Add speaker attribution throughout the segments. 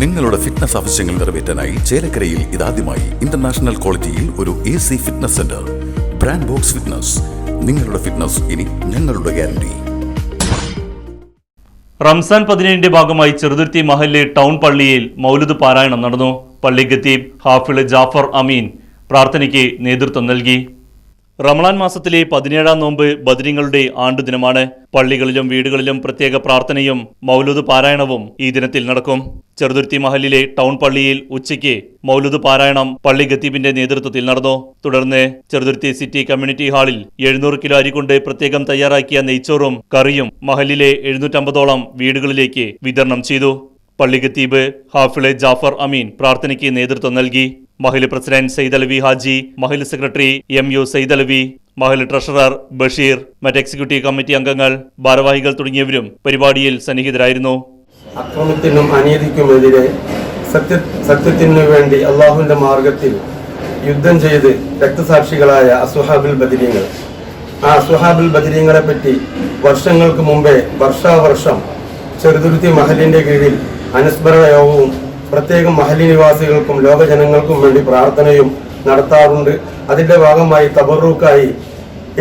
Speaker 1: നിങ്ങളുടെ ഫിറ്റ്നസ് ആവശ്യങ്ങൾ നിറവേറ്റാനായി ചേലക്കരയിൽ ഇതാദ്യമായി ഇന്റർനാഷണൽ ക്വാളിറ്റിയിൽ ഒരു A C fitness centre brand box fitness നിങ്ങളുടെ ഫിറ്റ്നസ് ഇനി ഞങ്ങളുടെ ഗ്യാരണ്ടി
Speaker 2: റംസാൻ പതിനേഴിന്റെ ഭാഗമായി ചെറുതുരുത്തി മഹല്ല് ടൗൺ പള്ളിയിൽ മൗലുദ് പാരായണം നടന്നു. പള്ളി ഖത്തീബ് ഹാഫിൾ ജാഫർ അമീൻ പ്രാർത്ഥനയ്ക്ക് നേതൃത്വം നൽകി. റമളാൻ മാസത്തിലെ പതിനേഴാം നോമ്പ് ബദരിങ്ങളുടെ ആണ്ടുദിനമാണ് പള്ളികളിലും വീടുകളിലും പ്രത്യേക പ്രാർത്ഥനയും മൗലൂദ് പാരായണവും ഈ ദിനത്തിൽ നടക്കും. ചെറുതുരുത്തി മഹലിലെ ടൗൺ പള്ളിയിൽ ഉച്ചയ്ക്ക് മൗലൂദ് പാരായണം പള്ളി ഖത്തീബിന്റെ നേതൃത്വത്തിൽ നടന്നു. തുടർന്ന് ചെറുതുരുത്തി സിറ്റി കമ്മ്യൂണിറ്റി ഹാളിൽ എഴുന്നൂറ് കിലോ അരി കൊണ്ട് പ്രത്യേകം തയ്യാറാക്കിയ നെയ്ച്ചോറും കറിയും മഹലിലെ എഴുന്നൂറ്റമ്പതോളം വീടുകളിലേക്ക് വിതരണം ചെയ്തു. പള്ളി ഖത്തീബ് ഹാഫിളെ ജാഫർ അമീൻ പ്രാർത്ഥനയ്ക്ക് നേതൃത്വം നൽകി. മഹില president Sayyid Alavi Haji Mahela secretary M U Sayyid Alavi Mahela treasurer Basheer മറ്റ് എക്സിക്യൂട്ടീവ് കമ്മിറ്റി അംഗങ്ങൾ ഭാരവാഹികൾ തുടങ്ങിയവരും പരിപാടിയിൽ സന്നിഹിതരായിരുന്നു.
Speaker 3: അക്രമത്തിനും അനീതിക്കുമെതിരെ സത്യ സത്യത്തിനു വേണ്ടി അള്ളാഹുവിന്റെ മാർഗത്തിൽ യുദ്ധം ചെയ്ത് രക്തസാക്ഷികളായ അസുഹാബിൽ ബദിരീങ്ങൾ. ആ അസുഹാബിൽ ബദിരീങ്ങളെ പറ്റി വർഷങ്ങൾക്ക് മുമ്പേ വർഷാവർഷം ചെറുതുരുത്തി മഹലിന്റെ കീഴിൽ അനുസ്മരണ യോഗവും പ്രത്യേകം മഹലി നിവാസികൾക്കും ലോകജനങ്ങൾക്കും വേണ്ടി പ്രാർത്ഥനയും നടത്താറുണ്ട്. അതിന്റെ ഭാഗമായി തബറൂക്കായി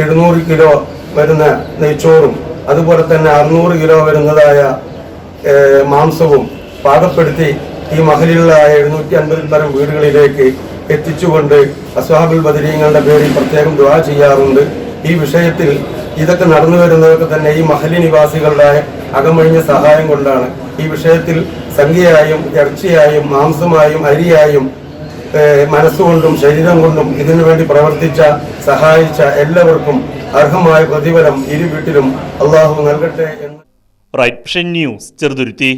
Speaker 3: എഴുന്നൂറ് കിലോ വരുന്ന നെയ്ച്ചോറും അതുപോലെ തന്നെ അറുന്നൂറ് കിലോ വരുന്നതായ മാംസവും പാകപ്പെടുത്തി ഈ മഹലിലുള്ള എഴുന്നൂറ്റി അൻപതിൽ പരം വീടുകളിലേക്ക് എത്തിച്ചുകൊണ്ട് അസ്വാബുൽ ബദരീങ്ങളുടെ പേരിൽ പ്രത്യേകം ദുആ ചെയ്യാറുണ്ട്. ഈ വിഷയത്തിൽ ഇതൊക്കെ നടന്നു വരുന്നതൊക്കെ തന്നെ ഈ മഹലി നിവാസികളുടെ അകമഴിഞ്ഞ സഹായം കൊണ്ടാണ്. ഈ വിഷയത്തിൽ സംഖ്യയായും ഇറച്ചിയായും മാംസമായും അരിയായും മനസ്സുകൊണ്ടും ശരീരം കൊണ്ടും ഇതിനു വേണ്ടി പ്രവർത്തിച്ച സഹായിച്ച എല്ലാവർക്കും അർഹമായ പ്രതിഫലം ഇരു വീട്ടിലും അള്ളാഹു നൽകട്ടെ എന്ന്.
Speaker 2: Right news Cheruthuruthy.